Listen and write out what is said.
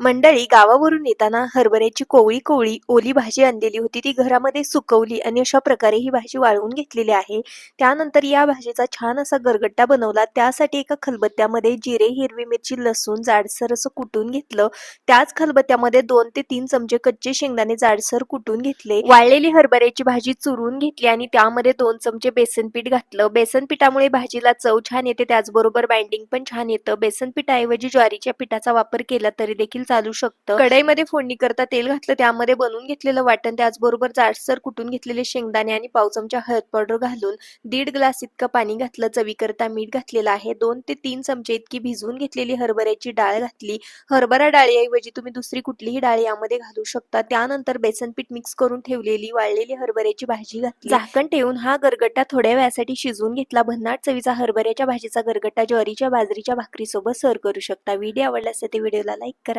मंडळी गावावरून येताना हरभऱ्याची कोवळी कोवळी ओली भाजी आणलेली होती. ती घरामध्ये सुकवली आणि अशा प्रकारे ही भाजी वाळवून घेतलेली आहे. त्यानंतर या भाजीचा छान असा गरगट्टा बनवला. त्यासाठी एका खलबत्त्यामध्ये जिरे हिरवी मिरची लसूण जाडसर असं कुटून घेतलं. त्याच खलबत्त्यामध्ये दोन ते तीन चमचे कच्चे शेंगदाणे जाडसर कुटून घेतले. वाळलेली हरभऱ्याची भाजी चुरून घेतली आणि त्यामध्ये दोन चमचे बेसन पीठ घातलं. बेसन पिठामुळे भाजीला चव छान येते. त्याचबरोबर बाइंडिंग पण छान येतं. बेसन पिठाऐवजी ज्वारीच्या पिठाचा वापर केला तरी देखील चालू शकतं. कढईमध्ये फोडणी करता तेल घातलं त्यामध्ये बनवून घेतलेलं वाटण त्याचबरोबर जाडसर कुटून घेतलेले शेंगदाणे आणि पाव चमचा हळद पावडर घालून दीड ग्लास इतकं पाणी घातलं. चवीकरता मीठ घातलेलं आहे. दोन ते तीन चमचे इतकी भिजवून घेतलेली हरभऱ्याची डाळ घातली. हरभरा डाळीऐवजी तुम्ही दुसरी कुठलीही डाळ यामध्ये घालू शकता. त्यानंतर बेसन पीठ मिक्स करून ठेवलेली वाळलेली हरभऱ्याची भाजी घातली. झाकण ठेवून हा गरगट्टा थोड्या वेळासाठी शिजवून घेतला. भन्नाट चवीचा हरभऱ्याच्या भाजीचा गरगट्टा ज्वारीच्या बाजरीच्या भाकरीसोबत सर्व करू शकता. व्हिडिओ आवडला असेल तर व्हिडिओला लाईक करा.